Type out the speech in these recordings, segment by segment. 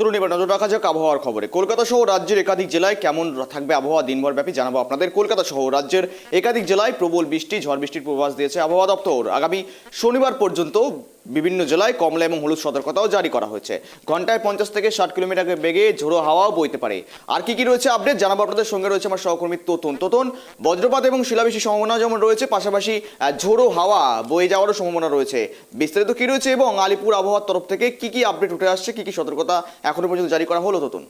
চলুন এবার নজর রাখা যাক আবহাওয়ার খবরে। কলকাতা সহ রাজ্যের একাধিক জেলায় কেমন থাকবে আবহাওয়া? দিনভর ব্যাপী জানাব আপনাদের। কলকাতা সহ রাজ্যের একাধিক জেলায় প্রবল বৃষ্টি, ঝড় বৃষ্টির পূর্বাভাস দিয়েছে আবহাওয়া দপ্তর। আগামী শনিবার পর্যন্ত বিভিন্ন জেলায় কমলা এবং হলুদ সতর্কতাও জারি করা হয়েছে। ঘন্টায় পঞ্চাশ থেকে ষাট কিলোমিটার বেগে ঝোড়ো হাওয়াও বইতে পারে। আর কি কি রয়েছে আপডেট জানাব আপনাদের সঙ্গে রয়েছে আমার সহকর্মী তোতন। তোতন, বজ্রপাত এবং শিলাবৃষ্টির সম্ভাবনা যেমন রয়েছে, পাশাপাশি ঝোড়ো হাওয়া বয়ে যাওয়ারও সম্ভাবনা রয়েছে। বিস্তারিত কি রয়েছে এবং আলিপুর আবহাওয়ার তরফ থেকে কি কি আপডেট উঠে আসছে, কি কি সতর্কতা এখনও পর্যন্ত জারি করা হলো তোতন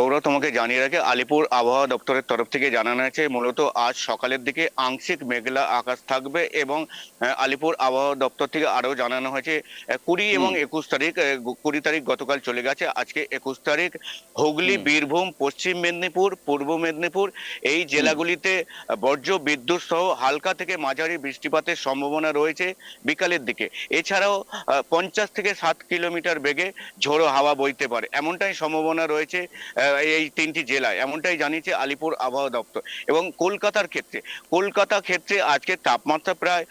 গৌরব তোমাকে জানিয়ে রাখে আলিপুর আবহাওয়া দপ্তরের তরফ থেকে জানানো হয়েছে মূলত আজ সকালের দিকে আংশিক মেঘলা আকাশ থাকবে এবং আলিপুর আবহাওয়া দপ্তর থেকে আরও জানানো হয়েছে কুড়ি এবং একুশ তারিখ কুড়ি তারিখ গতকাল চলে গেছে আজকে একুশ তারিখ হুগলি বীরভূম পশ্চিম মেদিনীপুর পূর্ব মেদিনীপুর এই জেলাগুলিতে বর্জ্য বিদ্যুৎ সহ হালকা থেকে মাঝারি বৃষ্টিপাতের সম্ভাবনা রয়েছে বিকালের দিকে। এছাড়াও পঞ্চাশ থেকে ষাট কিলোমিটার বেগে ঝোড়ো হাওয়া বইতে পারে এমনটাই সম্ভাবনা রয়েছে এই তিনটি জেলায়। এমনটাই জানিয়েছে আলিপুর আবহাওয়া দপ্তর। এবং কলকাতার ক্ষেত্রে কলকাতা ক্ষেত্রে আজকে তাপমাত্রা প্রায়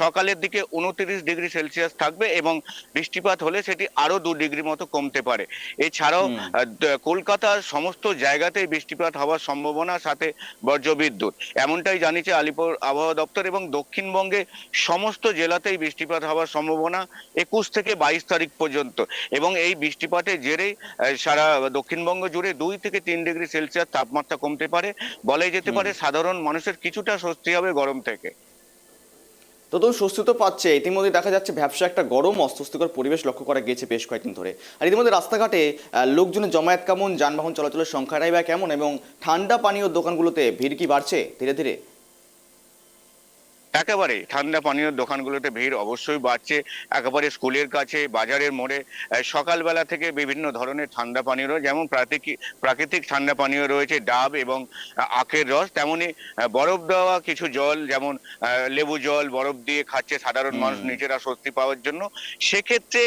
সকালের দিকে উনত্রিশ ডিগ্রি সেলসিয়াস থাকবে এবং বৃষ্টিপাত হলে সেটি আরও দু ডিগ্রি মতো কমতে পারে। এছাড়াও কলকাতার সমস্ত জায়গাতেই বৃষ্টিপাত হওয়ার সম্ভাবনা সাথে বজ্রবিদ্যুৎ। এমনটাই জানিয়েছে আলিপুর আবহাওয়া দপ্তর এবং দক্ষিণবঙ্গে সমস্ত জেলাতেই বৃষ্টিপাত হওয়ার সম্ভাবনা একুশ থেকে বাইশ তারিখ পর্যন্ত। এবং এই বৃষ্টিপাতের জেরেই সারা দক্ষিণবঙ্গ জুড়ে দুই থেকে তিন ডিগ্রি সেলসিয়াস তাপমাত্রা কমতে পারে বলাই যেতে পারে সাধারণ মানুষের কিছুটা স্বস্তি হবে গরম থেকে। তো তো স্বস্তি তো পাচ্ছে। ইতিমধ্যে দেখা যাচ্ছে ব্যবসা একটা গরম অস্বস্তিকর পরিবেশ লক্ষ্য করা গিয়েছে বেশ কয়েকদিন ধরে। আর ইতিমধ্যে রাস্তাঘাটে লোকজনের জমায়েত কেমন যানবাহন চলাচলের সংখ্যাটাই বা কেমন এবং ঠান্ডা পানীয় দোকানগুলোতে ভিড় কি বাড়ছে ধীরে ধীরে? একেবারে ঠান্ডা পানীয় দোকানগুলোতে ভিড় অবশ্যই বাড়ছে। একেবারে স্কুলের কাছে বাজারের মোড়ে সকালবেলা থেকে বিভিন্ন ধরনের ঠান্ডা পানীয় রয়েছে যেমন প্রাকৃতিক প্রাকৃতিক ঠান্ডা পানীয় রয়েছে ডাব এবং আখের রস তেমনি বরফ দেওয়া কিছু জল যেমন লেবু জল বরফ দিয়ে খাচ্ছে সাধারণ মানুষ নিজেরা স্বস্তি পাওয়ার জন্য। সেক্ষেত্রে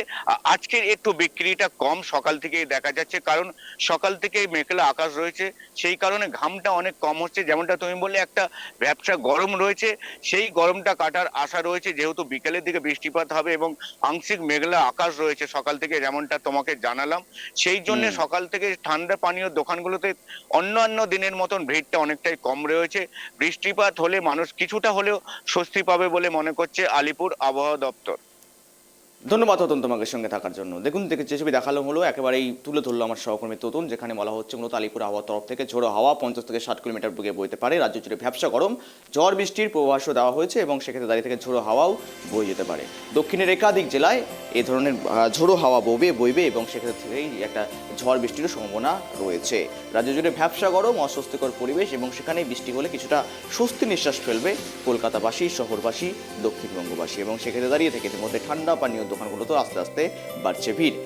আজকের একটু বিক্রিটা কম সকাল থেকেই দেখা যাচ্ছে কারণ সকাল থেকে মেঘলা আকাশ রয়েছে সেই কারণে ঘামটা অনেক কম হচ্ছে। যেমনটা তুমি বললে একটা ব্যবসা গরম রয়েছে সেই গরমটা কাটার আশা রয়েছে যেহেতু বিকেলের দিকে বৃষ্টিপাত হবে এবং আংশিক মেঘলা আকাশ রয়েছে সকাল থেকে যেমনটা তোমাকে জানালাম সেই জন্য সকাল থেকে ঠান্ডা পানীয় দোকানগুলোতে অন্যান্য দিনের মতন ভিড়টা অনেকটাই কম রয়েছে। বৃষ্টিপাত হলে মানুষ কিছুটা হলেও স্বস্তি পাবে বলে মনে করছে আলিপুর আবহাওয়া দপ্তর। ধন্যবাদ ততন তোমাকে সঙ্গে থাকার জন্য। দেখুন, দেখে যে ছবি দেখাল হলো, একেবারেই তুলে ধরলো আমার সহকর্মী ততুন যেখানে বলা হচ্ছে মূলত আলিপুর আবহাওয়ার তরফ থেকে ঝোড়ো হাওয়া পঞ্চাশ থেকে ষাট কিলোমিটার বুকে বইতে পারে। রাজ্য জুড়ে ভ্যাবসা গরম, ঝড় বৃষ্টির পূর্বাভাসও দেওয়া হয়েছে এবং সেক্ষেত্রে দাঁড়িয়ে থেকে ঝোড়ো হাওয়াও বয়ে যেতে পারে। দক্ষিণের একাধিক জেলায় এ ধরনের ঝোড়ো হাওয়া বইবে বইবে এবং সেক্ষেত্রে থেকেই একটা ঝড় বৃষ্টিরও সম্ভাবনা রয়েছে। রাজ্য জুড়ে ভ্যাবসা গরম, অস্বস্তিকর পরিবেশ এবং সেখানে বৃষ্টি হলে কিছুটা স্বস্তি নিঃশ্বাস ফেলবে কলকাতাবাসী, শহরবাসী, দক্ষিণবঙ্গবাসী এবং সেক্ষেত্রে দাঁড়িয়ে থেকে ইতিমধ্যে ঠান্ডা পানীয় দোকানগুলোতেও আস্তে আস্তে বাড়ছে ভিড়।